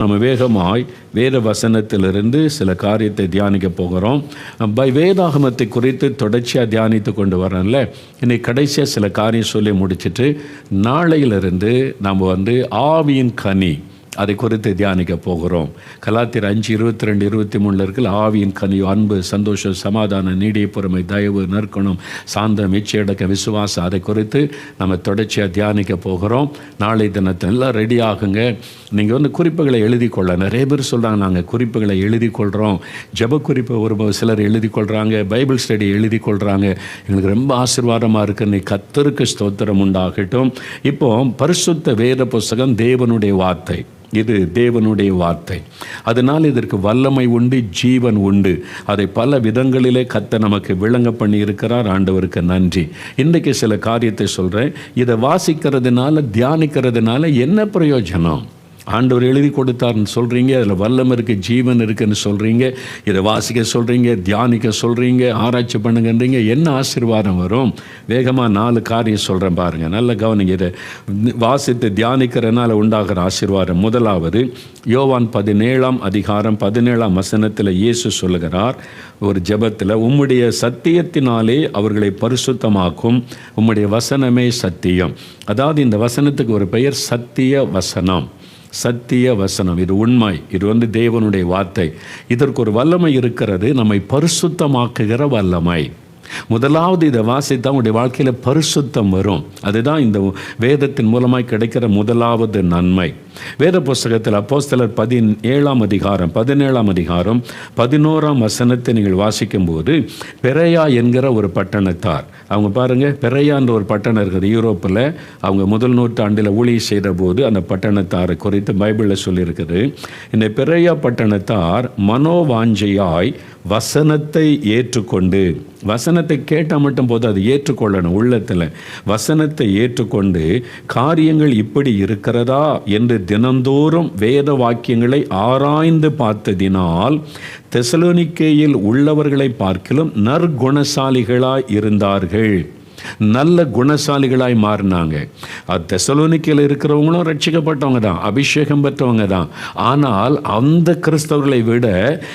நம்ம வேகமாய் வேத வசனத்திலிருந்து சில காரியத்தை தியானிக்க போகிறோம். பை வேதாகமத்தை குறித்து தொடர்ச்சியாக தியானித்து கொண்டு வரோம்ல இன்னைக்கு கடைசியாக சில காரியம் சொல்லி முடிச்சிட்டு நாளையிலிருந்து நம்ம வந்து ஆவியின் கனி அதை குறித்து தியானிக்க போகிறோம். கலாத்திர அஞ்சு இருபத்தி ரெண்டு இருபத்தி மூணில் இருக்கிற ஆவியின் கனி அன்பு சந்தோஷம் சமாதானம் நீடிய பொறுமை தயவு நற்குணம் சாந்தம் இச்சையடக்க விசுவாசம் அதை குறித்து நம்ம தொடர்ச்சியாக தியானிக்க போகிறோம். நாளை தினத்தில் எல்லாம் ரெடி ஆகுங்க. நீங்கள் வந்து குறிப்புகளை எழுதி கொள்ள. நிறைய பேர் சொல்கிறாங்க நாங்கள் குறிப்புகளை எழுதி கொள்கிறோம் ஜப குறிப்பை ஒரு சிலர் எழுதி கொள்கிறாங்க பைபிள் ஸ்டடி எழுதி கொள்கிறாங்க எங்களுக்கு ரொம்ப ஆசீர்வாதமாக இருக்குது நீ கத்தருக்கு ஸ்தோத்திரம் உண்டாகட்டும். இப்போ பரிசுத்த வேத புஸ்தகம் தேவனுடைய வார்த்தை. இது தேவனுடைய வார்த்தை. அதனால் இதற்கு வல்லமை உண்டு ஜீவன் உண்டு. அதை பல விதங்களிலே கத்த நமக்கு விளங்க பண்ணி இருக்கிறார் ஆண்டவருக்கு நன்றி. இன்றைக்கு சில காரியத்தை சொல்கிறேன் இதை வாசிக்கிறதுனால தியானிக்கிறதுனால என்ன பிரயோஜனம்? ஆண்டவர் எழுதி கொடுத்தாருன்னு சொல்கிறீங்க அதில் வல்லம் இருக்குது ஜீவன் இருக்குன்னு சொல்கிறீங்க இதை வாசிக்க சொல்கிறீங்க தியானிக்க சொல்கிறீங்க ஆராய்ச்சி பண்ணுங்கன்றீங்க என்ன ஆசீர்வாதம் வரும்? வேகமாக நாலு காரியம் சொல்கிறேன் பாருங்கள் நல்ல கவனிங்க இதை வாசித்து தியானிக்கிறனால உண்டாகிற ஆசீர்வாதம். முதலாவது யோவான் பதினேழாம் அதிகாரம் பதினேழாம் வசனத்தில் இயேசு சொல்லுகிறார் ஒரு ஜெபத்தில் உம்முடைய சத்தியத்தினாலே அவர்களை பரிசுத்தமாக்கும் உம்முடைய வசனமே சத்தியம். அதாவது இந்த வசனத்துக்கு ஒரு பெயர் சத்திய வசனம். சத்திய வசனம். இது உண்மை. இது வந்து தேவனுடைய வார்த்தை. இதற்கு ஒரு வல்லமை இருக்கிறது. நம்மை பரிசுத்தமாக்குகிற வல்லமை. முதலாவது இதை வாசித்தா உங்களுடைய வாழ்க்கையில் பரிசுத்தம் வரும். அதுதான் இந்த வேதத்தின் மூலமாய் கிடைக்கிற முதலாவது நன்மை. வேத புஸ்தகத்தில் அப்போஸ்தலர் பதினேழாம் அதிகாரம் பதினேழாம் அதிகாரம் பதினோராம் வசனத்தை நீங்கள் வாசிக்கும்போது பெரையா என்கிற ஒரு பட்டணத்தார். அவங்க பாருங்கள் பெரையான்ற ஒரு பட்டணம் இருக்குது. யூரோப்பில் அவங்க முதல் நூற்றாண்டில் ஊழி செய்த போது அந்த பட்டணத்தாரை குறித்து பைபிளில் சொல்லியிருக்குது. இந்த பெரையா பட்டணத்தார் மனோவாஞ்சையாய் வசனத்தை ஏற்றுக்கொண்டு வசனத்தை கேட்டால் மட்டும் போது அது ஏற்றுக்கொள்ளணும் உள்ளத்தில். வசனத்தை ஏற்றுக்கொண்டு காரியங்கள் இப்படி இருக்கிறதா என்று தினந்தோறும் வேத வாக்கியங்களை ஆராய்ந்து பார்த்ததினால் தெசலோனிக்கேயில் உள்ளவர்களை பார்க்கிலும் நற்குணசாலிகளாய் இருந்தார்கள். நல்ல குணசாலிகளாய் மாறினாங்க. அது தெசலோனிக்கையில் இருக்கிறவங்களும் ரட்சிக்கப்பட்டவங்க தான் அபிஷேகம் பெற்றவங்க தான். ஆனால் அந்த கிறிஸ்தவர்களை விட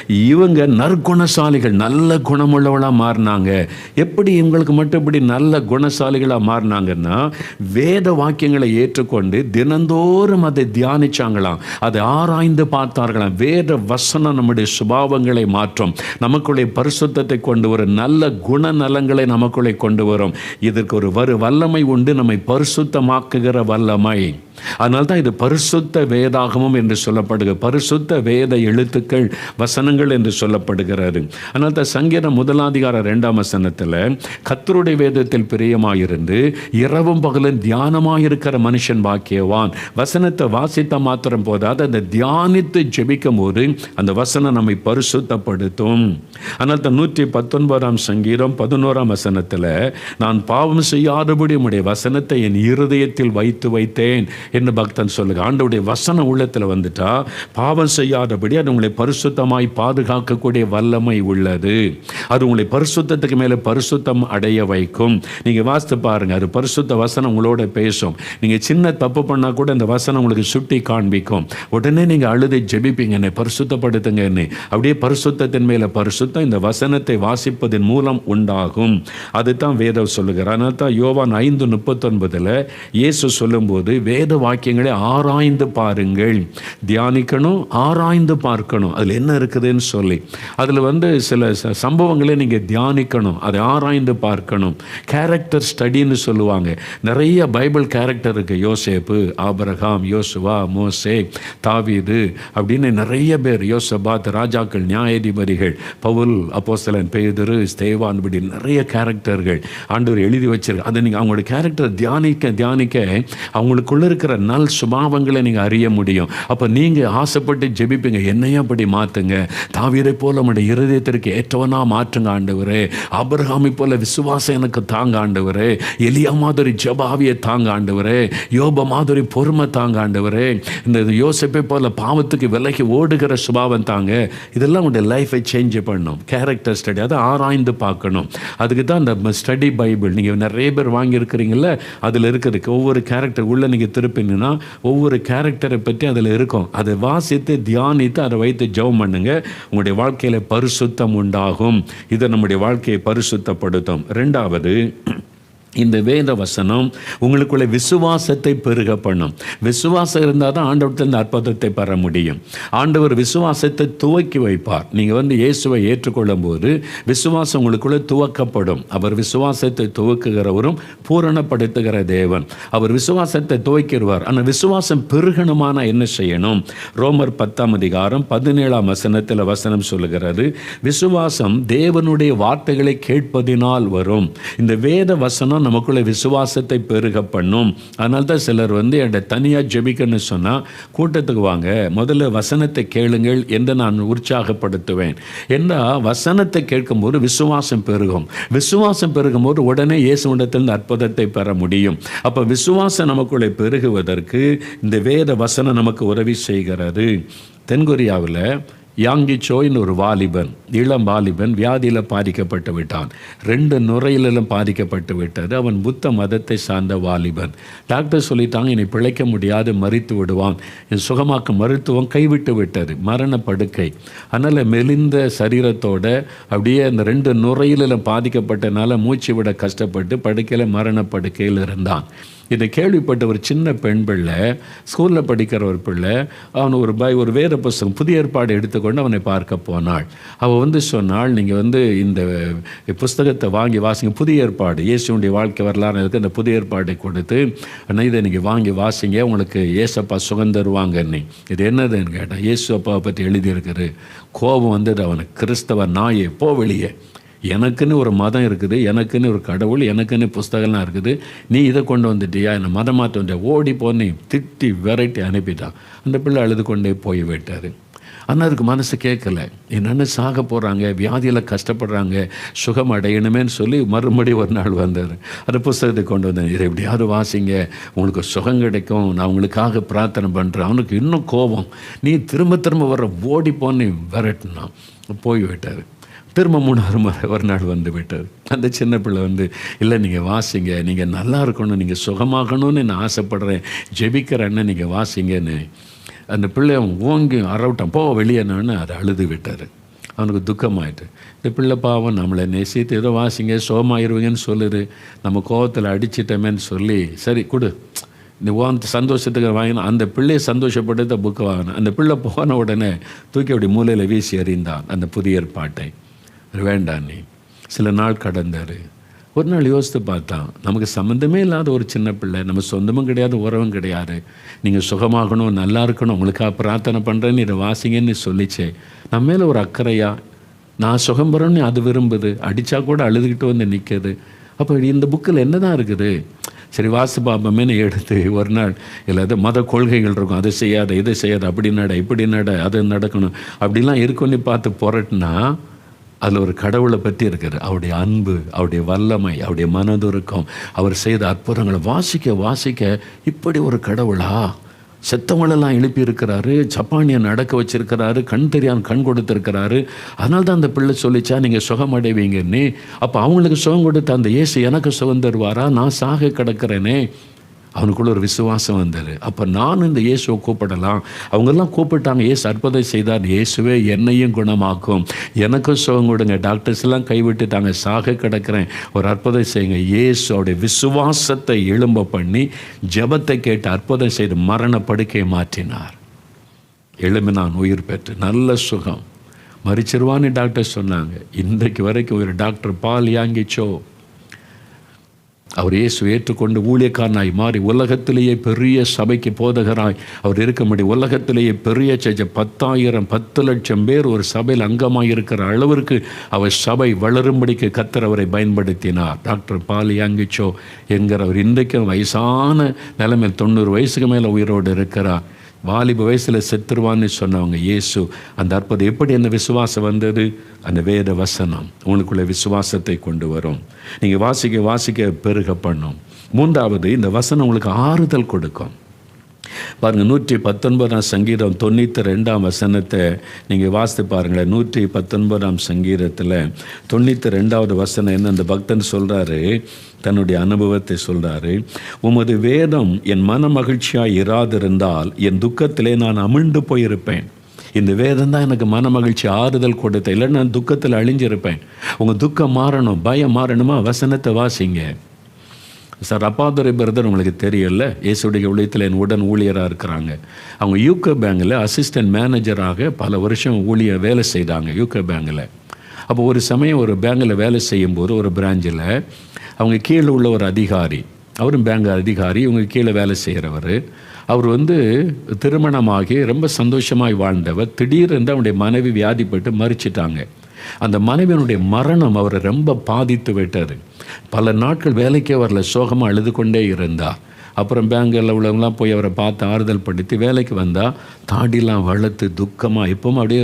இவங்க நற்குணசாலிகள் நல்ல குணமுள்ளவளாக மாறினாங்க. எப்படி இவங்களுக்கு மட்டும் இப்படி நல்ல குணசாலிகளாக மாறினாங்கன்னா வேத வாக்கியங்களை ஏற்றுக்கொண்டு தினந்தோறும் அதை தியானிச்சாங்களாம். அதை ஆராய்ந்து பார்த்தார்களாம். வேத வசனம் நம்முடைய சுபாவங்களை மாற்றும். நமக்குள்ளே பரிசுத்தத்தை கொண்டு வரும். நல்ல குணநலங்களை நமக்குள்ளே கொண்டு வரும். இதற்கு ஒரு வரு வல்லமை உண்டு நம்மை பரிசுத்தமாக்குகிற வல்லமை. அதனால தான் இது பரிசுத்த வேதாகமம் என்று சொல்லப்படுகிறது பரிசுத்த வேத எழுத்துக்கள் வசனங்கள் என்று சொல்லப்படுகிறது. அதனால தான் சங்கீதம் முதலாதிகார ரெண்டாம் வசனத்தில் கத்தருடைய வேதத்தில் பிரியமாயிருந்து இரவும் பகலும் தியானமாயிருக்கிற மனுஷன் பாக்கியவான். வசனத்தை வாசித்த மாத்திரம் போதாது அந்த தியானித்து ஜெபிக்கும் போது அந்த வசனம் நம்மை பரிசுத்தப்படுத்தும். அதனால் தான் நூற்றி பத்தொன்பதாம் சங்கீதம் பதினோராம் வசனத்தில் நான் பாவம் செய்யாதபடி உடைய வசனத்தை என் இருதயத்தில் வைத்து வைத்தேன். என்று பக்தன் சொல்லுங்க. ஆண்டவுடைய வசனம் உள்ளத்தில் வந்துட்டா பாவம் செய்யாதபடி அது உங்களை பரிசுத்தமாய் பாதுகாக்கக்கூடிய வல்லமை உள்ளது. அது உங்களை பரிசுத்தத்துக்கு மேலே பரிசுத்தம் அடைய வைக்கும். நீங்கள் வாசித்து பாருங்க அது பரிசுத்த வசனம் உங்களோட பேசும். நீங்கள் சின்ன தப்பு பண்ணால் கூட அந்த வசனம் உங்களுக்கு சுட்டி காண்பிக்கும். உடனே நீங்கள் அழுதை ஜெபிப்பீங்க என்னை பரிசுத்தப்படுத்துங்க என்னை அப்படியே பரிசுத்தத்தின் மேலே பரிசுத்தம் இந்த வசனத்தை வாசிப்பதன் மூலம் உண்டாகும். அதுதான் வேதம் சொல்லுகிறார். அதனால தான் யோவான் ஐந்து முப்பத்தொன்பதில் இயேசு சொல்லும்போது வேத வாக்கியங்களை ஆராய்ந்து பாருங்கள். தியானிக்கணும் ஆராய்ந்து பார்க்கணும். அதில் என்ன இருக்குதுன்னு சொல்லி. அதில் வந்து சில சம்பவங்களை நீங்கள் தியானிக்கணும். அதை ஆராய்ந்து பார்க்கணும். கேரக்டர் ஸ்டடின்னு சொல்லுவாங்க. நிறைய பைபிள் கேரக்டர் இருக்குது யோசேப்பு ஆபரகாம் யோசுவா மோசே தாவீது அப்படின்னு நிறைய பேர். யோசபாத் ராஜாக்கள் நியாயாதிபதிகள் பவுல் அப்போஸ்தலன் பேதுரு ஸ்தேவான் இப்படி நிறைய கேரக்டர்கள் ஆண்டவர் எழுதி வச்சிருக்கு அதை நீங்கள் அவங்களோட கேரக்டர் தியானிக்க தியானிக்க அவங்களுக்குள்ள இருக்கிற இருக்கிற நல் சுபாவங்களை நீங்கள் அறிய முடியும். அப்போ நீங்கள் ஆசைப்பட்டு ஜெபிப்பீங்க. என்னையும் அப்படி மாற்றுங்க தாவீரை போல நம்முடைய இருதயத்திற்கு ஏற்றவனா மாற்றுங்க ஆண்டவரே. ஆபிரகாமை போல விசுவாசம் எனக்கு தாங்க ஆண்டவரே. எலியா மாதிரி ஜபாவியை தாங்க ஆண்டவரே. யோப மாதிரி பொறுமை தாங்க ஆண்டவரே. இந்த யோசிப்பை போல பாவத்துக்கு விலகி ஓடுகிற சுபாவம் தாங்க. இதெல்லாம் உடைய லைஃபை சேஞ்ச் பண்ணும். கேரக்டர் ஸ்டடி அதை ஆராய்ந்து பார்க்கணும். அதுக்கு தான் அந்த ஸ்டடி பைபிள். நீங்கள் நிறைய பேர் வாங்கியிருக்கிறீங்கள அதில் இருக்கிறதுக்கு ஒவ்வொரு கேரக்டர் உள்ள நீங்கள் திருப்பி பின்னுனா ஒவ்வொரு கேரக்டரை பற்றி அதில் இருக்கும். அதை வாசித்து தியானித்து அதை வைத்து ஜெபம் பண்ணுங்க. உங்களுடைய வாழ்க்கையில் பரிசுத்தம் உண்டாகும். இது நம்முடைய வாழ்க்கையை பரிசுத்தப்படுத்தும். ரெண்டாவது இந்த வேத வசனம் உங்களுக்குள்ள விசுவாசத்தை பெருக பண்ணும். விசுவாசம் இருந்தால் தான் ஆண்டவர்கிட்ட அற்புதத்தை பெற முடியும். ஆண்டவர் விசுவாசத்தை துவக்கி வைப்பார். நீங்கள் வந்து இயேசுவை ஏற்றுக்கொள்ளும் போது விசுவாசம் உங்களுக்குள்ளே துவக்கப்படும். அவர் விசுவாசத்தை துவக்குகிறவரும் பூரணப்படுத்துகிற தேவன். அவர் விசுவாசத்தை துவக்கிடுவார். ஆனால் விசுவாசம் பெருகணுமானா என்ன செய்யணும்? ரோமர் பத்தாம் அதிகாரம் பதினேழாம் வசனத்தில் வசனம் சொல்லுகிறது விசுவாசம் தேவனுடைய வார்த்தைகளை கேட்பதினால் வரும். இந்த வேத வசனம் நமக்குள்ளே விசுவாசத்தை பெருக பண்ணும். அதனால தான் சிலர் வந்து என்னை தனியாக ஜெபிக்கணும்னு சொன்னால் கூட்டத்துக்கு வாங்க முதல்ல வசனத்தை கேளுங்கள் என்று நான் உற்சாகப்படுத்துவேன். ஏன்னா வசனத்தை கேட்கும்போது விசுவாசம் பெருகும். விசுவாசம் பெருகும்போது உடனே இயேசுவிடத்திலிருந்து அற்புதத்தை பெற முடியும். அப்போ விசுவாசம் நமக்குள்ளே பெருகுவதற்கு இந்த வேத வசனம் நமக்கு உதவி செய்கிறது. தென்கொரியாவில் யாங்கி சோயின் ஒரு வாலிபன் இளம் வாலிபன் வியாதியில் பாதிக்கப்பட்டு விட்டான். ரெண்டு நுரையிலும் பாதிக்கப்பட்டு விட்டது. அவன் புத்த மதத்தை சார்ந்த வாலிபன். டாக்டர் சொல்லிட்டாங்க இனி பிழைக்க முடியாது மறித்து விடுவான். என் சுகமாக்க மருத்துவம் கைவிட்டு விட்டது மரண படுக்கை அதனால் மெலிந்த சரீரத்தோட அப்படியே அந்த ரெண்டு நுரையிலும் பாதிக்கப்பட்டனால மூச்சு விட கஷ்டப்பட்டு படுக்கையில் மரண படுக்கையில் இருந்தான். இதை கேள்விப்பட்ட ஒரு சின்ன பெண் பிள்ளை ஸ்கூலில் படிக்கிற ஒரு பிள்ளை அவன் ஒரு பை ஒரு வேத புஸ்தகம் புதிய ஏற்பாடு எடுத்துக்கொண்டு அவனை பார்க்க போனாள். அவள் வந்து சொன்னாள் நீங்கள் வந்து இந்த புஸ்தகத்தை வாங்கி வாசிங்க புதிய ஏற்பாடு இயேசுடைய வாழ்க்கை வரலாறு இருக்குது அந்த புதிய ஏற்பாடை கொடுத்து ஆனால் இதை நீங்கள் வாங்கி வாசிங்க உங்களுக்கு ஏசப்பா சுகம் தருவாங்க நீ இது என்னதுன்னு கேட்டேன் இயேசு அப்பாவை பற்றி எழுதியிருக்குது கோபம் வந்தது அவனுக்கு கிறிஸ்தவ நாயே போ வெளியே. எனக்குன்னு ஒரு மதம் இருக்குது எனக்குன்னு ஒரு கடவுள் எனக்குன்னு புஸ்தகம்லாம் இருக்குது. நீ இதை கொண்டு வந்துட்டியா? என்னை மதம் மாற்ற வந்த ஓடி போனே திட்டி வெரைட்டி அனுப்பிட்டான். அந்த பிள்ளை அழுது கொண்டே போய் விட்டார். ஆனால் அதுக்கு மனசு கேட்கல. என்னென்ன சாக போகிறாங்க வியாதியில் கஷ்டப்படுறாங்க. சுகம் அடையணுமேன்னு சொல்லி மறுபடியும் ஒரு நாள் வந்தார். அந்த புஸ்தகத்தை கொண்டு வந்தேன். இதை எப்படியாவது வாசிங்க. உங்களுக்கு சுகம் கிடைக்கும். நான் அவங்களுக்காக பிரார்த்தனை பண்ணுறேன் அவனுக்கு இன்னும் கோபம். நீ திரும்ப திரும்ப வர ஓடி போன்னு விரட்டினான். போய் விட்டார். திரும்ப மூணாறு முறை ஒரு நாள் வந்து விட்டார் அந்த சின்ன பிள்ளை வந்து இல்லை நீங்கள் வாசிங்க நீங்கள் நல்லா இருக்கணும் நீங்கள் சுகமாகணும்னு நான் ஆசைப்படுறேன். ஜெபிக்கிறேன்னு நீங்கள் வாசிங்கன்னு. அந்த பிள்ளை அவன் ஓங்கி அரவிட்டான் போ வெளியேனான்னு அதை அழுது விட்டார். அவனுக்கு துக்கமாயிட்டு இந்த பிள்ளை பாவம் நம்மளை நேசித்து ஏதோ வாசிங்க சோமாயிருவீங்கன்னு சொல்லுது. நம்ம கோவத்தில் அடிச்சிட்டோமேன்னு சொல்லி சரி கொடு. இந்த ஓன் சந்தோஷத்துக்கு வாங்கினா அந்த பிள்ளையை சந்தோஷப்பட்டு தான் புக்கு வாங்கினேன் அந்த பிள்ளை போன உடனே தூக்கி அப்படி மூலையில் வீசி எறிந்தான். அந்த புதிய ஏற்பாட்டை. வேண்டாம் நீ. சில நாள் கடந்தார். ஒரு நாள் யோசித்து பார்த்தான் நமக்கு சம்மந்தமே இல்லாத ஒரு சின்ன பிள்ளை நம்ம சொந்தமும் கிடையாது உறவும் கிடையாது. நீங்கள் சுகமாகணும் நல்லா இருக்கணும் உங்களுக்காக பிரார்த்தனை பண்ணுறேன்னு இதை வாசிங்கன்னு சொல்லிச்சே. நம்ம மேலே ஒரு அக்கறையா நான் சுகம் பெறணும்னு அது விரும்புது அடித்தா கூட அழுதுகிட்டு வந்து நிற்குது அப்போ இந்த புக்கில் என்ன தான் இருக்குது? சரி வாசு பாபமேனு எடுத்து ஒரு நாள் இல்லை அது மத கொள்கைகள் இருக்கும் அதை செய்யாத இதை செய்யாத அப்படி நட இப்படி நட அது நடக்கணும் அப்படிலாம் இருக்குன்னு பார்த்து புரட்டினா அதில் ஒரு கடவுளை பற்றி இருக்கிற அவருடைய அன்பு அவருடைய வல்லமை அவருடைய மனதுருக்கம். அவர் செய்த அற்புதங்களை வாசிக்க வாசிக்க இப்படி ஒரு கடவுளா? செத்தவங்களெல்லாம் எழுப்பியிருக்கிறாரு ஜப்பானியை நடக்க வச்சிருக்கிறாரு கண் தெரியாம கண் கொடுத்துருக்கிறாரு. அதனால தான் அந்த பிள்ளை சொல்லிச்சா நீங்கள் சுகம் அடைவீங்கன்னு. அப்போ அவங்களுக்கு சுகம் கொடுத்த அந்த இயேசு எனக்கு சுகம் தருவாரா? நான் சாக கிடக்கிறேனே. அவனுக்குள்ள ஒரு விசுவாசம் வந்தது. அப்போ நான் இந்த இயேசுவை கூப்பிடலாம். அவங்கெல்லாம் கூப்பிட்டாங்க இயேசு அற்புதம் செய்தார். இயேசுவே என்னையும் குணமாக்கும். எனக்கும் சுகம் கொடுங்க. டாக்டர்ஸ் எல்லாம் கைவிட்டுட்டாங்க சாக கிடக்கிறேன். ஒரு அற்புதம் செய்யுங்க. இயேசு அவருடைய விசுவாசத்தை எழும்ப பண்ணி ஜெபத்தை கேட்டு அற்புதம் செய்து மரண படுக்கையை மாற்றினார். எழுமினான் உயிர் பெற்று. நல்ல சுகம். மறிச்சிருவான்னு டாக்டர் சொன்னாங்க. இன்றைக்கு வரைக்கும் ஒரு டாக்டர் பால் யாங்கிச்சோ. அவர் இயேசு ஏற்றுக்கொண்டு ஊழியக்காரனாய் மாறி உலகத்திலேயே பெரிய சபைக்கு போதகராய். அவர் இருக்க முடியும் உலகத்திலேயே பெரிய செஞ்ச பத்தாயிரம் பத்து லட்சம் பேர் ஒரு சபையில் அங்கமாக இருக்கிற அளவிற்கு அவர் சபை வளரும்படிக்கு கத்தர் அவரை பயன்படுத்தினார். டாக்டர் பாலி யாங்கிச்சோ என்கிறவர் இன்றைக்கும் வயசான நிலைமையில் தொண்ணூறு வயசுக்கு மேலே உயிரோடு இருக்கிறார். வாலிப வயசில் செத்துருவான்னு சொன்னவங்க இயேசு அந்த அற்புதம் எப்படி அந்த விசுவாசம் வந்தது? அந்த வேத வசனம் உங்களுக்குள்ள விசுவாசத்தை கொண்டு வரும். நீங்கள் வாசிக்க வாசிக்க பெருக பண்ணும். மூன்றாவது இந்த வசனம் உங்களுக்கு ஆறுதல் கொடுக்கும். பாருங்கள் நூற்றி பத்தொன்பதாம் சங்கீதம் தொண்ணூற்றி ரெண்டாம் வசனத்தை நீங்கள் வாசித்து பாருங்களேன். நூற்றி பத்தொன்பதாம் சங்கீதத்தில் தொண்ணூற்றி ரெண்டாவது வசனம் என்ன? அந்த பக்தன் சொல்கிறாரு தன்னுடைய அனுபவத்தை சொல்கிறாரு உமது வேதம் என் மன மகிழ்ச்சியாக இராதிருந்தால் என் துக்கத்திலே நான் அமிழ்ந்து போயிருப்பேன். இந்த வேதம் தான் எனக்கு மன மகிழ்ச்சி ஆறுதல் கொடுத்த இல்லை நான் துக்கத்தில் அழிஞ்சிருப்பேன். உங்கள் துக்கம் மாறணும் பயம் மாறணுமா? வசனத்தை வாசிங்க. சார் அப்பாதுரை பிரதர் உங்களுக்கு தெரியல? இயேசுடைய ஊழியத்தில் என் உடன் ஊழியராக இருக்கிறாங்க. அவங்க யூகோ பேங்கில் அசிஸ்டன்ட் மேனேஜராக பல வருஷம் ஊழிய வேலை செய்தாங்க யூகோ பேங்கில். அப்போ ஒரு சமயம் ஒரு பேங்கில் வேலை செய்யும்போது ஒரு பிராஞ்சில் அவங்க கீழே உள்ள ஒரு அதிகாரி அவரும் பேங்க் அதிகாரி இவங்க கீழே வேலை செய்கிறவர் அவர் வந்து திருமணமாகி ரொம்ப சந்தோஷமாய் வாழ்ந்தவர். திடீரென்று அவனுடைய மனைவி வியாதிப்பட்டு மறிச்சிட்டாங்க. அந்த மனைவியனுடைய மரணம் அவரை ரொம்ப பாதித்து விட்டார் பல நாட்கள் வேலைக்கே வரல சோகமாக அழுது கொண்டே இருந்தார் அப்புறம் பேங்கில் உள்ளவங்களாம் போய் அவரை பார்த்து ஆறுதல் படுத்தி வேலைக்கு வந்தால் தாடிலாம் வளர்த்து துக்கமாக இப்பவும் அப்படியே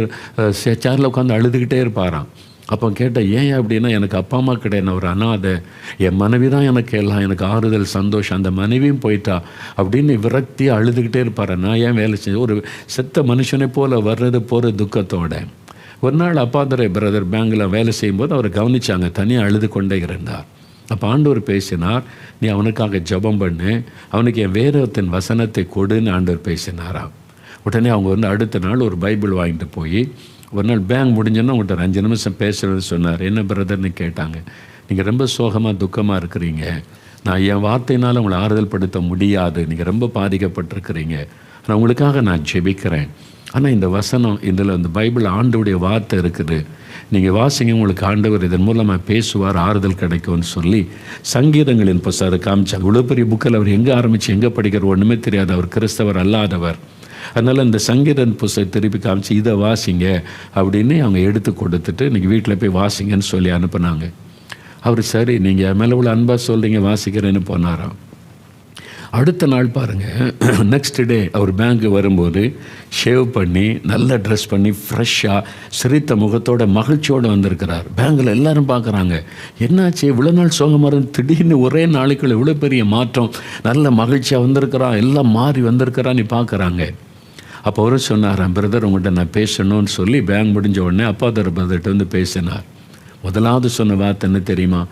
சேரில் உட்காந்து அழுதுகிட்டே இருப்பாராம். அப்போ கேட்டேன் ஏன் அப்படின்னா எனக்கு அப்பா அம்மா கிடையாது ஒரு அனாதை என் மனைவி தான் எனக்கு எல்லாம் எனக்கு ஆறுதல் சந்தோஷம் அந்த மனைவியும் போயிட்டா அப்படின்னு விரக்தி அழுதுகிட்டே இருப்பார் நான் ஏன் வேலை செஞ்சு ஒரு செத்த மனுஷனை போல் வர்றது போகிற துக்கத்தோட. ஒரு நாள் அப்பாதுரை பிரதர் பேங்கில் வேலை செய்யும்போது அவரை கவனித்தாங்க தனியாக அழுது கொண்டே இருந்தார். அப்போ ஆண்டவர் பேசினார் நீ அவனுக்காக ஜெபம் பண்ணு அவனுக்கு என் வேதத்தின் வசனத்தை கொடுன்னு ஆண்டவர் பேசினாராம். உடனே அவங்க வந்து அடுத்த நாள் ஒரு பைபிள் வாங்கிட்டு போய் ஒரு நாள் பேங்க் முடிஞ்சோன்னா உங்கள்கிட்ட அஞ்சு நிமிஷம் பேசுகிறேன்னு சொன்னார். என்ன பிரதர்னு கேட்டாங்க நீங்கள் ரொம்ப சோகமாக துக்கமாக இருக்கிறீங்க. நான் என் வார்த்தையினால் உங்களை ஆறுதல் படுத்த முடியாது. நீங்கள் ரொம்ப பாதிக்கப்பட்டிருக்கிறீங்க. ஆனால் உங்களுக்காக நான் ஜெபிக்கிறேன். ஆனால் இந்த வசனம் இதில் இந்த பைபிள் ஆண்டவுடைய வார்த்தை இருக்குது. நீங்கள் வாசிங்க உங்களுக்கு ஆண்டவர் இதன் மூலமாக பேசுவார் ஆறுதல் கிடைக்கும்னு சொல்லி சங்கீதங்களின் புஸ்தகம் காமிச்சாங்க இவ்வளோ பெரிய புக்கில் அவர் எங்கே ஆரம்பித்து எங்கே படிக்கிற ஒன்றுமே தெரியாது. அவர் கிறிஸ்தவர் அல்லாதவர். அதனால் இந்த சங்கீதன் புஸ்தகம் திருப்பி காமிச்சு இதை வாசிங்க அப்படின்னு அவங்க எடுத்து கொடுத்துட்டு இன்றைக்கி வீட்டில் போய் வாசிங்கன்னு சொல்லி அனுப்புனாங்க. அவர் சரி நீங்கள் மேலே உள்ள அன்பாக சொல்கிறீங்க வாசிக்கிறேன்னு போனாராம். அடுத்த நாள் பாருங்கள் நெக்ஸ்ட் டே அவர் பேங்க்கு வரும்போது ஷேவ் பண்ணி நல்லா ட்ரெஸ் பண்ணி ஃப்ரெஷ்ஷாக சிரித்த முகத்தோட மகிழ்ச்சியோடு வந்திருக்கிறார். பேங்கில் எல்லாரும் பார்க்குறாங்க. என்னாச்சு? இவ்வளோ நாள் சோகமாக இருந்து திடீர்னு ஒரே நாளைக்குள்ள இவ்வளோ பெரிய மாற்றம் நல்ல மகிழ்ச்சியாக வந்திருக்கிறான் எல்லாம் மாறி வந்திருக்கிறான்னு பார்க்குறாங்க. அப்போ அவரும் சொன்னாராம் பிரதர் உங்கள்கிட்ட நான் பேசணும்னு சொல்லி பேங்க் முடிஞ்ச உடனே அப்பாதர் பிரதர்கிட்ட வந்து பேசினார். முதலாவது சொன்ன வார்த்தை என்ன தெரியுமா?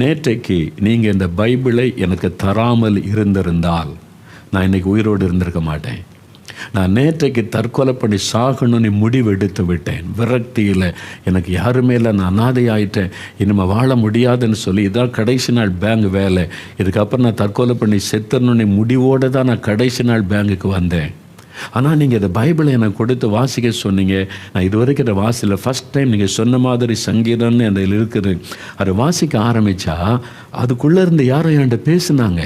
நேற்றைக்கு நீங்கள் இந்த பைபிளை எனக்கு தராமல் இருந்திருந்தால் நான் இன்றைக்கி உயிரோடு இருந்திருக்க மாட்டேன். நான் நேற்றைக்கு தற்கொலை பண்ணி சாகணும்னு முடிவு எடுத்து விட்டேன். விரக்தியில் எனக்கு யாருமே இல்லை நான் அனாதை ஆயிட்டேன் இனிமேல் வாழ முடியாதுன்னு சொல்லி இதான் கடைசி நாள் பேங்க் வேலை. இதுக்கப்புறம் நான் தற்கொலை பண்ணி செத்துறணுன்னு முடிவோடு தான் நான் கடைசி நாள் பேங்குக்கு வந்தேன். ஆனால் நீங்கள் இந்த பைபிளை எனக்கு கொடுத்து வாசிக்க சொன்னீங்க. நான் இது வரைக்கும் இதை வாசில ஃபஸ்ட் டைம் நீங்கள் சொன்ன மாதிரி சங்கீதம்னு அதில் இருக்குது. அதை வாசிக்க ஆரம்பித்தா அதுக்குள்ளே இருந்து யாரும் என்கிட்ட பேசுனாங்க.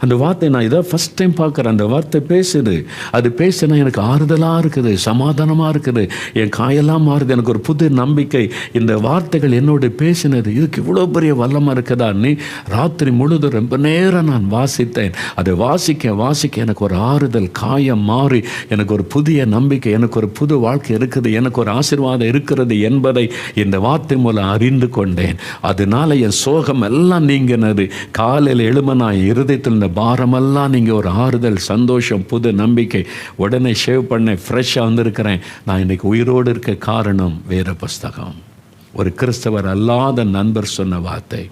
அந்த வார்த்தை நான் இதை ஃபஸ்ட் டைம் பார்க்குறேன். அந்த வார்த்தை பேசுது. அது பேசுனா எனக்கு ஆறுதலாக இருக்குது சமாதானமாக இருக்குது. என் காயெல்லாம் மாறுது. எனக்கு ஒரு புது நம்பிக்கை. இந்த வார்த்தைகள் என்னோட பேசினது இதுக்கு இவ்வளோ பெரிய வல்லமாக இருக்குதான்னு ராத்திரி முழுதும் ரொம்ப நேரம் நான் வாசித்தேன். அதை வாசிக்க வாசிக்க எனக்கு ஒரு ஆறுதல் காயம் மாறி எனக்கு ஒரு புதிய நம்பிக்கை எனக்கு ஒரு புது வாழ்க்கை இருக்குது எனக்கு ஒரு ஆசிர்வாதம் இருக்கிறது என்பதை இந்த வார்த்தை மூலம் அறிந்து கொண்டேன். அதனால என் சோகம் எல்லாம் நீங்கினது. காலையில் எழும நான் இருதயத்தில் இருந்த பாரமெல்லாம் நீங்கள் ஒரு ஆறுதல் சந்தோஷம் புது நம்பிக்கை உடனே ஷேவ் பண்ண ஃப்ரெஷ்ஷாக வந்திருக்கிறேன். நான் இன்னைக்கு உயிரோடு இருக்க காரணம் வேறு புஸ்தகம். ஒரு கிறிஸ்தவர் அல்லாத நண்பர் சொன்ன வார்த்தை.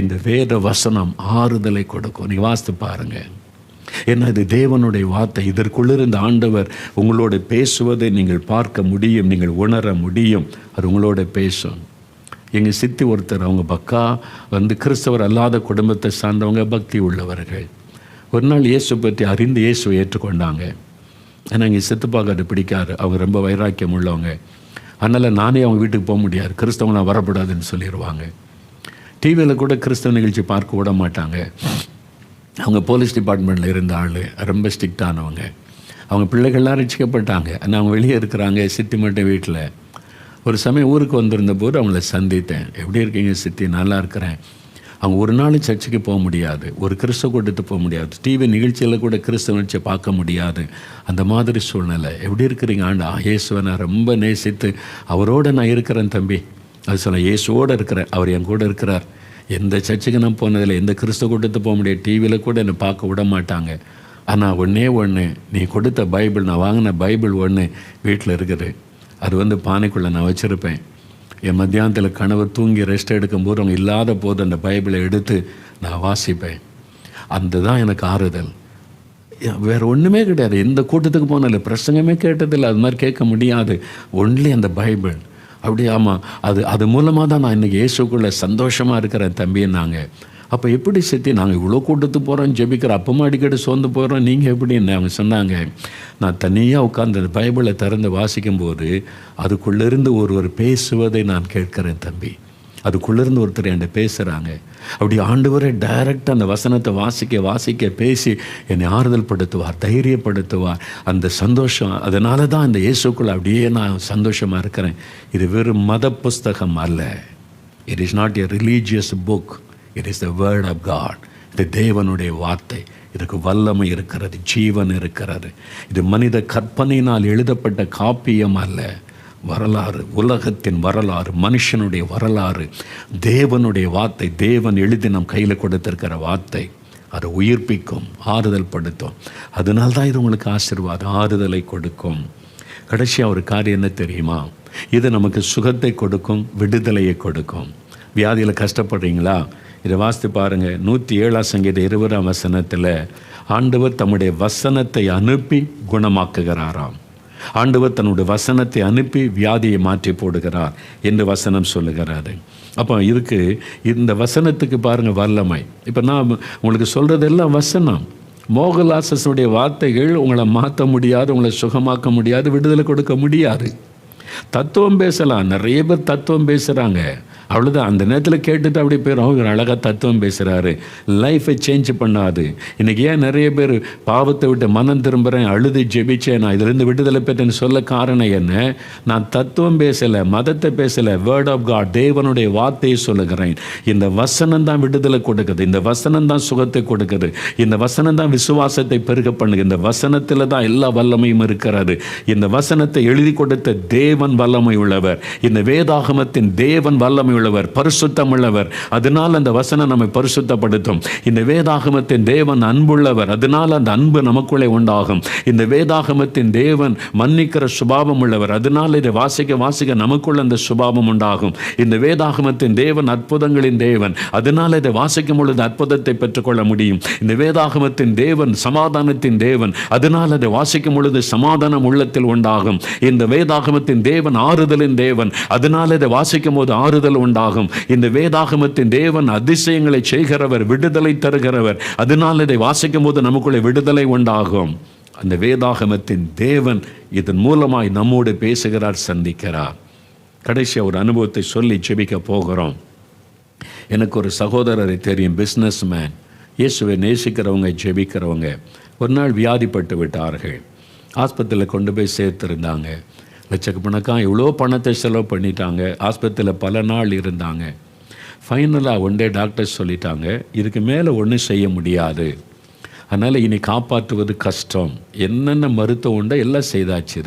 இந்த வேத வசனம் ஆறுதலை கொடுக்கும். நீ வாசித்து பாருங்கள் ஏன்னா இது தேவனுடைய வார்த்தை? இதற்குள்ளிருந்த ஆண்டவர் உங்களோட பேசுவதை நீங்கள் பார்க்க முடியும் நீங்கள் உணர முடியும். அது உங்களோட பேசும். எங்கள் சித்தி ஒருத்தர் அவங்க பக்கா வந்து கிறிஸ்தவர் அல்லாத குடும்பத்தை சார்ந்தவங்க பக்தி உள்ளவர்கள். ஒரு நாள் இயேசு பற்றி அறிந்து இயேசுவை ஏற்றுக்கொண்டாங்க. ஆனால் எங்கள் சித்துப்பாக்கு அது பிடிக்காது அவங்க ரொம்ப வைராக்கியம் உள்ளவங்க. அதனால் நானே அவங்க வீட்டுக்கு போக முடியாது. கிறிஸ்தவங்களாம் வரக்கூடாதுன்னு சொல்லிடுவாங்க டிவியில் கூட கிறிஸ்தவ நிகழ்ச்சி பார்க்க விட மாட்டாங்க. அவங்க போலீஸ் டிபார்ட்மெண்ட்டில் இருந்த ஆள் ரொம்ப ஸ்ட்ரிக்டானவங்க. அவங்க பிள்ளைகள்லாம் ரசிக்கப்பட்டாங்க. ஆனால் அவங்க வெளியே இருக்கிறாங்க சித்தி மட்டும் வீட்டில் ஒரு சமயம் ஊருக்கு வந்திருந்த போது அவங்கள சந்தித்தேன். எப்படி இருக்கீங்க சித்தி? நல்லா இருக்கிறேன். அவங்க ஒரு நாள் சர்ச்சுக்கு போக முடியாது. ஒரு கிறிஸ்தவ கூட்டத்துக்கு போக முடியாது. டிவி நிகழ்ச்சியில் கூட கிறிஸ்தவ நிகழ்ச்சியை பார்க்க முடியாது. அந்த மாதிரி சூழ்நிலை. எப்படி இருக்கிறீங்க ஆண்டா? இயேசுவை நான் ரொம்ப நேசித்து அவரோட நான் இருக்கிறேன் தம்பி. அது சொல்ல இயேசுவோடு இருக்கிறேன். அவர் என் கூட இருக்கிறார். எந்த சர்ச்சுக்கு நான் போனதில்லை. எந்த கிறிஸ்தவ கூட்டத்துக்கு போக முடியாது. டிவியில் கூட என்னை பார்க்க விட மாட்டாங்க. ஆனால் ஒன்றே ஒன்று நீ கொடுத்த பைபிள் நான் வாங்கின பைபிள் ஒன்று வீட்டில் இருக்குது. அது வந்து பானைக்குள்ளே நான் வச்சுருப்பேன். என் மத்தியானத்தில் கணவர் தூங்கி ரெஸ்ட் எடுக்கும்போது அவங்க இல்லாத போது அந்த பைபிளை எடுத்து நான் வாசிப்பேன். அந்த தான் எனக்கு ஆறுதல். வேறு ஒன்றுமே கிடையாது. எந்த கூட்டத்துக்கு போனாலும் பிரசங்கமே கேட்டதில்லை. அது மாதிரி கேட்க முடியாது. ஒன்லி அந்த பைபிள். அப்படி ஆமாம் அது அது மூலமாக தான் நான் இன்றைக்கி இயேசுக்குள்ளே சந்தோஷமாக இருக்கிறேன் தம்பின்னாங்க அப்போ எப்படி சித்தி நாங்கள் இவ்வளோ கூட்டத்துக்கு போகிறோம் ஜெபிக்கிற அப்பமா அடிக்கடி சோர்ந்து போகிறோம் நீங்கள் எப்படின்னு அவங்க சொன்னாங்க. நான் தனியாக உட்காந்து அந்த பைபிளை திறந்து வாசிக்கும்போது அதுக்குள்ளேருந்து ஒருவர் பேசுவதை நான் கேட்கிறேன் தம்பி. அதுக்குள்ளேருந்து ஒருத்தர் என்கிட்ட பேசுகிறாங்க அப்படி ஆண்டவரே டைரக்ட் அந்த வசனத்தை வாசிக்க வாசிக்க பேசி என்னை ஆறுதல் படுத்துவார் தைரியப்படுத்துவார். அந்த சந்தோஷம் அதனால தான் இந்த இயேசுக்குள்ள அப்படியே நான் சந்தோஷமாக இருக்கிறேன். இது வெறும் மத புஸ்தகம் அல்ல. It is not a religious book it is the word of God இது தேவனுடைய வார்த்தை. இதுக்கு வல்லமை இருக்கிறது ஜீவன் இருக்கிறது. இது மனித கற்பனையினால் எழுதப்பட்ட காப்பியம் அல்ல. வரலாறு உலகத்தின் வரலாறு மனுஷனுடைய வரலாறு தேவனுடைய வார்த்தை. தேவன் எழுதி நம் கையில் கொடுத்திருக்கிற வார்த்தை. அதை உயிர்ப்பிக்கும் ஆறுதல் படுத்தும். அதனால தான் இது உங்களுக்கு ஆசீர்வாதம் ஆறுதலை கொடுக்கும். கடைசியாக ஒரு காரியம் என்ன தெரியுமா? இது நமக்கு சுகத்தை கொடுக்கும் விடுதலையை கொடுக்கும். வியாதியில் கஷ்டப்படுறீங்களா? இதை வாசித்து பாருங்கள் நூற்றி ஏழாம் சங்கீத இருபதாம் வசனத்தில் ஆண்டவர் தம்முடைய வசனத்தை அனுப்பி குணமாக்குகிறாராம். ஆண்டவர் தன்னுடைய வசனத்தை அனுப்பி வியாதியை மாற்றி போடுகிறார் என்று வசனம் சொல்லுகிறாரு. அப்போ இதுக்கு இந்த வசனத்துக்கு பாருங்கள் வல்லமை. இப்போ நான் உங்களுக்கு சொல்கிறதெல்லாம் வசனம். மோகலாசஸுடைய வார்த்தைகள் உங்களை மாற்ற முடியாது உங்களை சுகமாக்க முடியாது விடுதலை கொடுக்க முடியாது. தத்துவம் பேசலாம். நிறைய பேர் தத்துவம் பேசுகிறாங்க அவ்வளோதான் அந்த நேரத்தில் கேட்டுட்டு அப்படி போயிடும் இவர் அழகாக தத்துவம் பேசுகிறாரு லைஃப்பை சேஞ்ச் பண்ணாது. இன்றைக்கி ஏன் நிறைய பேர் பாவத்தை விட்டு மனம் திரும்புகிறேன் அழுது ஜெபிச்சேன் நான் இதிலிருந்து விடுதலை பெற்றேன்னு சொல்ல காரணம் என்ன? நான் தத்துவம் பேசலை மதத்தை பேசலை வேர்ட் ஆஃப் காட் தேவனுடைய வார்த்தையை சொல்லுகிறேன். இந்த வசனம் தான் விடுதலை கொடுக்குது. இந்த வசனம் தான் சுகத்தை கொடுக்குது. இந்த வசனம் தான் விசுவாசத்தை பெருக பண்ணுது. இந்த வசனத்தில் தான் எல்லா வல்லமையும் இருக்கிறது. இந்த வசனத்தை எழுதி கொடுத்த தேவன் வல்லமை உள்ளவர். இந்த வேதாகமத்தின் தேவன் வல்லமை உள்ளவர் பரிசுத்தம் உள்ளவர் அதனால் அந்த வசனம் நம்மை பரிசுத்தப்படுத்தும். இந்த வேதாகமத்தின் தேவன் அன்புள்ளவர். அதனால் அந்த அன்பு நமக்குள்ளே உண்டாகும். இந்த வேதாகமத்தின் தேவன் மன்னிக்கிற சுபாவம் உள்ளவர் அதனால் இதை வாசிக்க வாசிக்க நமக்குள்ள அந்த சுபாவம் உண்டாகும். இந்த வேதாகமத்தின் தேவன் அற்புதங்களின் தேவன். அதனால் இதை வாசிக்கும் பொழுது அற்புதத்தை பெற்றுக்கொள்ள முடியும். இந்த வேதாகமத்தின் தேவன் சமாதானத்தின் தேவன். அதனால் அதை வாசிக்கும் பொழுது சமாதானம் உள்ளத்தில் உண்டாகும். இந்த வேதாகமத்தின் தேவன் ஆறுதலின் தேவன். அதனால் இதை வாசிக்கும் போது ஆறுதல் உண்டாகும். இந்த வேதாகமத்தின் தேவன் அதிசயங்களை செய்கிறவர் விடுதலை தருகிறவர். அதனால் இதை வாசிக்கும் போது நமக்குள்ளே விடுதலை உண்டாகும். அந்த வேதாகமத்தின் தேவன் இதன் மூலமாய் நம்மோடு பேசுகிறார் சந்திக்கிறார். கடைசியாக ஒரு அனுபவத்தை சொல்லி ஜெபிக்க போகிறோம். எனக்கு ஒரு சகோதரரை தெரியும் பிஸ்னஸ் மேன் இயேசுவை நேசிக்கிறவங்க ஜெபிக்கிறவங்க. ஒரு நாள் வியாதிப்பட்டு விட்டார்கள். ஆஸ்பத்திரியில் கொண்டு போய் சேர்த்துருந்தாங்க. லட்சக்கணக்காக எவ்வளோ பணத்தை செலவு பண்ணிட்டாங்க. ஆஸ்பத்திரியில் பல நாள் இருந்தாங்க. ஃபைனலாக ஒன் டே டாக்டர்ஸ் சொல்லிட்டாங்க இதுக்கு மேலே ஒன்றும் செய்ய முடியாது. அதனால் இனி காப்பாற்றுவது கஷ்டம். என்னென்ன மருத்துவம் உண்டோ எல்லாம் செய்தாச்சு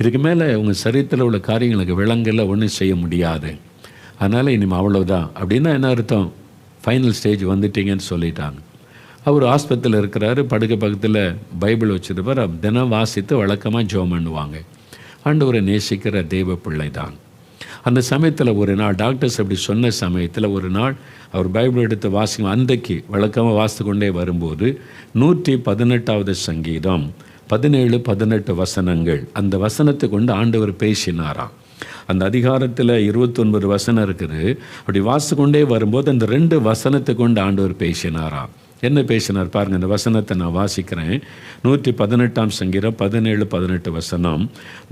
இதுக்கு மேலே உங்கள் சரீரத்தில் உள்ள காரியங்களுக்கு விலங்கல்ல ஒன்றும் செய்ய முடியாது. அதனால் இனிமேல் அவ்வளோதான் அப்படின்னா என்ன அர்த்தம்? ஃபைனல் ஸ்டேஜ் வந்துட்டீங்கன்னு சொல்லிட்டாங்க. அவர் ஆஸ்பத்திரியில் இருக்கிறாரு படுக்கை பக்கத்தில் பைபிள் வச்சுருப்பார் தினம் வாசித்து வழக்கமாக ஜோம் பண்ணுவாங்க. ஆண்டவரை நேசிக்கிற தெய்வ பிள்ளை தான் அந்த சமயத்தில் ஒரு நாள் டாக்டர்ஸ் அப்படி சொன்ன சமயத்தில் ஒரு நாள் அவர் பைபிள் எடுத்து வாசிக்கும் அன்றைக்கு வழக்கமாக வாசித்து கொண்டே வரும்போது நூற்றி பதினெட்டாவது சங்கீதம் பதினேழு பதினெட்டு வசனங்கள் அந்த வசனத்தை கொண்டு ஆண்டவர் பேசினாராம். அந்த அதிகாரத்தில் இருபத்தொன்பது வசனம் இருக்குது. அப்படி வாசித்து கொண்டே வரும்போது அந்த ரெண்டு வசனத்தை கொண்டு ஆண்டவர் பேசினாராம். என்ன பேசினார் பாருங்கள் இந்த வசனத்தை நான் வாசிக்கிறேன். நூற்றி பதினெட்டாம் சங்கீரம் பதினேழு பதினெட்டு வசனம்.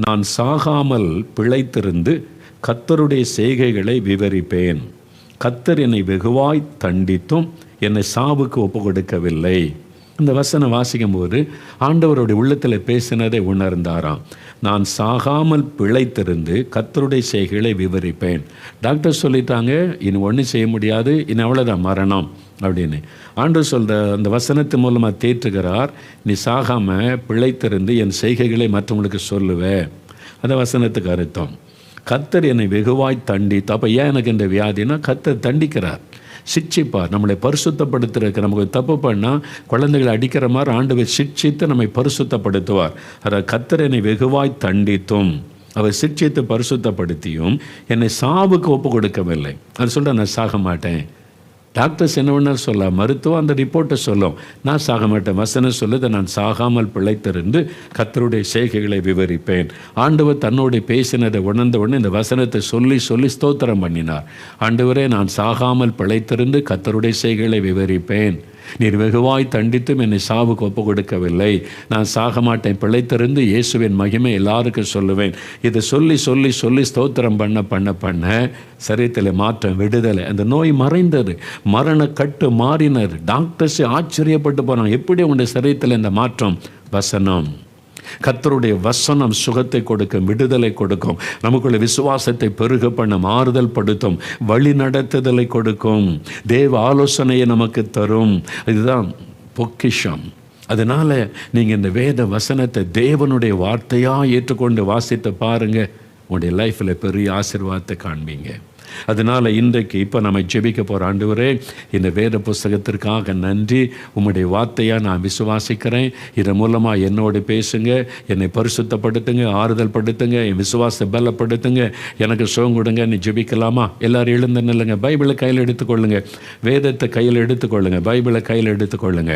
நான் சாகாமல் பிழைத்திருந்து கத்தருடைய செய்கைகளை விவரிப்பேன். கத்தர் என்னை வெகுவாய் தண்டித்தும் என்னை சாவுக்கு ஒப்பு கொடுக்கவில்லை இந்த வசனம் வாசிக்கும்போது ஆண்டவருடைய உள்ளத்தில் பேசினதை உணர்ந்தாராம். நான் சாகாமல் பிழைத்திருந்து கத்தருடைய செய்கைகளை விவரிப்பேன். டாக்டர் சொல்லிட்டாங்க இனி ஒன்றும் செய்ய முடியாது இனி அவ்வளோதான் மரணம் அப்படின்னு. ஆண்டவர் சொல்கிற அந்த வசனத்து மூலமாக தேற்றுகிறார் நீ சாகாமல் பிழைத்திருந்து என் செய்கைகளை மற்றவங்களுக்கு சொல்லுவேன் அந்த வசனத்துக்கு அர்த்தம். கத்தர் என்னை வெகுவாய் தண்டித்து அப்போ ஏன் எனக்கு இந்த வியாதினா கத்தர் தண்டிக்கிறார். சிட்சிப்பார் நம்மளை பரிசுத்தப்படுத்துறதுக்கு நமக்கு தப்பு பண்ணால் குழந்தைகளை அடிக்கிற மாதிரி ஆண்டவர் சிக்ஷித்து நம்மை பரிசுத்தப்படுத்துவார். அதை கத்தர் என்னை வெகுவாய் தண்டித்தும் அவர் சிட்சித்து பரிசுத்தப்படுத்தியும் என்னை சாவுக்கு ஒப்பு கொடுக்கவில்லை அது சொல்ற நான் சாக மாட்டேன். டாக்டர்ஸ் என்ன வேணாலும் சொல்லலாம். மருத்துவம் அந்த ரிப்போர்ட்டை சொல்லும். நான் சாக மாட்டேன். வசனம் சொல்லுது நான் சாகாமல் பிழைத்திருந்து கத்தருடைய செய்கைகளை விவரிப்பேன். ஆண்டவர் தன்னோடு பேசினதை உணர்ந்த உடனே இந்த வசனத்தை சொல்லி சொல்லி ஸ்தோத்திரம் பண்ணினார். ஆண்டவரே நான் சாகாமல் பிழைத்திருந்து கத்தருடைய செய்கைகளை விவரிப்பேன். நீர் வெகுவாய் தண்டித்தும் என்னை சாவுக்கு ஒப்பு கொடுக்கவில்லை நான் சாக மாட்டேன். பிழைத்திருந்து இயேசுவின் மகிமை எல்லாருக்கும் சொல்லுவேன். இதை சொல்லி சொல்லி சொல்லி ஸ்தோத்திரம் பண்ண பண்ண பண்ண சரீரத்தில் மாற்றம் விடுதலை. அந்த நோய் மறைந்தது. மரண கட்டு மாறினர் டாக்டர்ஸ் ஆச்சரியப்பட்டு போனாங்க. எப்படி உங்களுடைய சரீரத்தில் இந்த மாற்றம்? வசனம். கத்தருடைய வசனம் சுகத்தை கொடுக்கும் விடுதலை கொடுக்கும். நமக்குள்ள விசுவாசத்தை பெருக பண்ண மாறுதல் படுத்தும் வழி நடத்துதலை கொடுக்கும். தேவ ஆலோசனையை நமக்கு தரும். இதுதான் பொக்கிஷம். அதனால் நீங்கள் இந்த வேத வசனத்தை தேவனுடைய வார்த்தையாக ஏற்றுக்கொண்டு வாசித்து பாருங்கள் உங்களுடைய லைஃப்பில் பெரிய ஆசிர்வாதத்தை காண்பீங்க. அதனால் இன்றைக்கு இப்போ நம்ம ஜெபிக்க போகிற ஆண்டவரே இந்த வேத புஸ்தகத்திற்காக நன்றி. உம்முடைய வார்த்தையாக நான் விசுவாசிக்கிறேன். இதன் மூலமாக என்னோடு பேசுங்க என்னை பரிசுத்தப்படுத்துங்க ஆறுதல் படுத்துங்க என் விசுவாசத்தை பலப்படுத்துங்க. எனக்கு சுகம் கொடுங்க நீ ஜெபிக்கலாமா? எல்லாரும் எழுந்து நில்லுங்க. பைபிளை கையில் எடுத்துக்கொள்ளுங்க வேதத்தை கையில் எடுத்துக்கொள்ளுங்க பைபிளை கையில் எடுத்துக்கொள்ளுங்க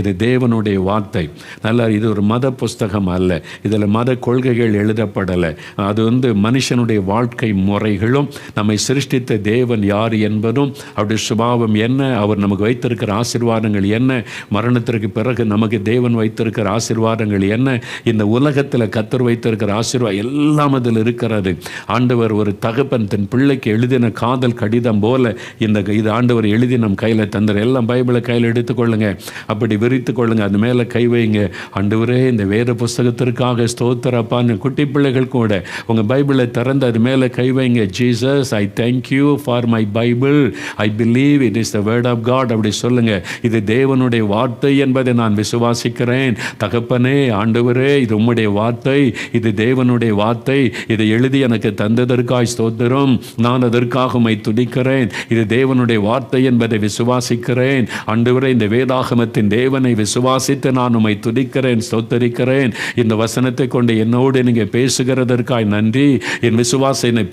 இது தேவனுடைய வார்த்தை. நல்லா இது ஒரு மத புஸ்தகம் அல்ல. இதில் மத கொள்கைகள் எழுதப்படலை. அது வந்து மனுஷனுடைய வாழ்க்கை முறைகளும் நம்மை சிருஷ்டித்த தேவன் யார் என்பதும் அவருடைய சுபாவம் என்ன அவர் நமக்கு வைத்திருக்கிற ஆசீர்வாதங்கள் என்ன மரணத்திற்கு பிறகு நமக்கு தேவன் வைத்திருக்கிற ஆசீர்வாதங்கள் என்ன இந்த உலகத்தில் கத்தர் வைத்திருக்கிற ஆசீர்வாதம் எல்லாம் அதில் இருக்கிறது. ஆண்டவர் ஒரு தகப்பன் தன் பிள்ளைக்கு எழுதின காதல் கடிதம் போல இந்த இது ஆண்டவர் எழுதி நம் கையில் தந்தார் எல்லாம் பைபிளை கையில் எடுத்துக்கொள்ளுங்க. அப்படி விரித்து கொள்ளுங்க. அது மேலே கை வைங்க. ஆண்டவரே இந்த வேத புஸ்தகத்திற்காக ஸ்தோத்திரப்பான்னு குட்டி பிள்ளைகள் கூட உங்கள் பைபிளை திறந்து அது மேலே கை வைங்க. Jesus I thank you for my Bible I believe it is the word of God அப்படி சொல்லுங்க. இது தேவனுடைய வார்த்தை என்பதை நான் விசுவாசிக்கிறேன். தகப்பனே ஆண்டவரே இது உம்முடைய வார்த்தை. இது தேவனுடைய வார்த்தை. இதை எழுதி எனக்கு தந்ததற்காய் ஸ்தோத்திரம். நான் அதற்காக உமை துடிக்கிறேன் இது தேவனுடைய வார்த்தை என்பதை விசுவாசிக்கிறேன். ஆண்டவரே இந்த வேதாகமத்தின் தேவனை விசுவாசித்து நான் உமை துதிக்கிறேன் ஸ்தோத்தரிக்கிறேன். இந்த வசனத்தை கொண்டு என்னோடு நீங்கள் பேசுகிறதற்காய் நன்றி. என் விசுவாச என்னை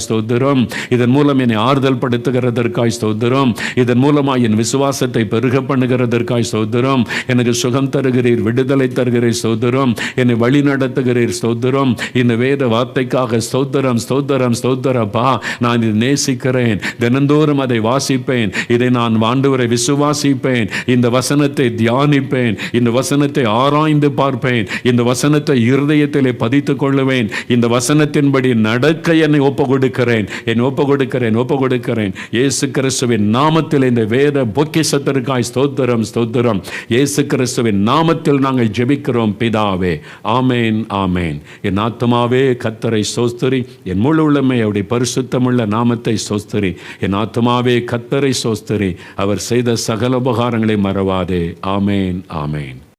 பரிசுத்தப்படுத்துகிறதற்காய் ஸ்தோத்திரம். இதன் மூலம் என்னை ஆறுதல் படுத்துகிறதற்காய் ஸ்தோத்திரம். இதன் மூலமாக என் விசுவாசத்தை பெருக பண்ணுகிறதற்காய் ஸ்தோத்திரம். எனக்கு சுகம் தருகிறீர் விடுதலை தருகிறீர் ஸ்தோத்திரம். என்னை வழி நடத்துகிறீர் ஸ்தோத்திரம். இந்த வேத வார்த்தைக்காக ஸ்தோத்திரம் ஸ்தோத்திரம் ஸ்தோத்திரப்பா நான் இதை நேசிக்கிறேன். தினந்தோறும் அதை வாசிப்பேன். இதை நான் ஆண்டவரை விசுவாசிப்பேன். இந்த வசனத்தை தியானிப்பேன். இந்த வசனத்தை ஆராய்ந்து பார்ப்பேன். இந்த வசனத்தை இருதயத்திலே பதித்துக் கொள்ளுவேன். இந்த வசனத்தின்படி நடக்க என்னை ஒப்பு கொடுக்கிறேன் என் ஒப்பு கொடுக்கிறேன் ஒப்பு கொடுக்கிறேன் இயேசு கிறிஸ்துவின் நாமத்தில் இந்த வேத பொக்கிசத்திற்காய் ஸ்தோத்திரம் ஸ்தோத்திரம். இயேசு கிறிஸ்துவின் நாமத்தில் நாங்கள் ஜெபிக்கிறோம் பிதாவே. ஆமேன் ஆமேன். என் ஆத்மாவே கத்தரை சோஸ்தரி என் முழு உள்ளமை அவருடைய பரிசுத்தமுள்ள நாமத்தை சோஸ்தரி என் ஆத்மாவே கத்தரை சோஸ்தரி அவர் செய்த சகல உபகாரங்களை மறவாதே. ஆமேன் ஆமேன்.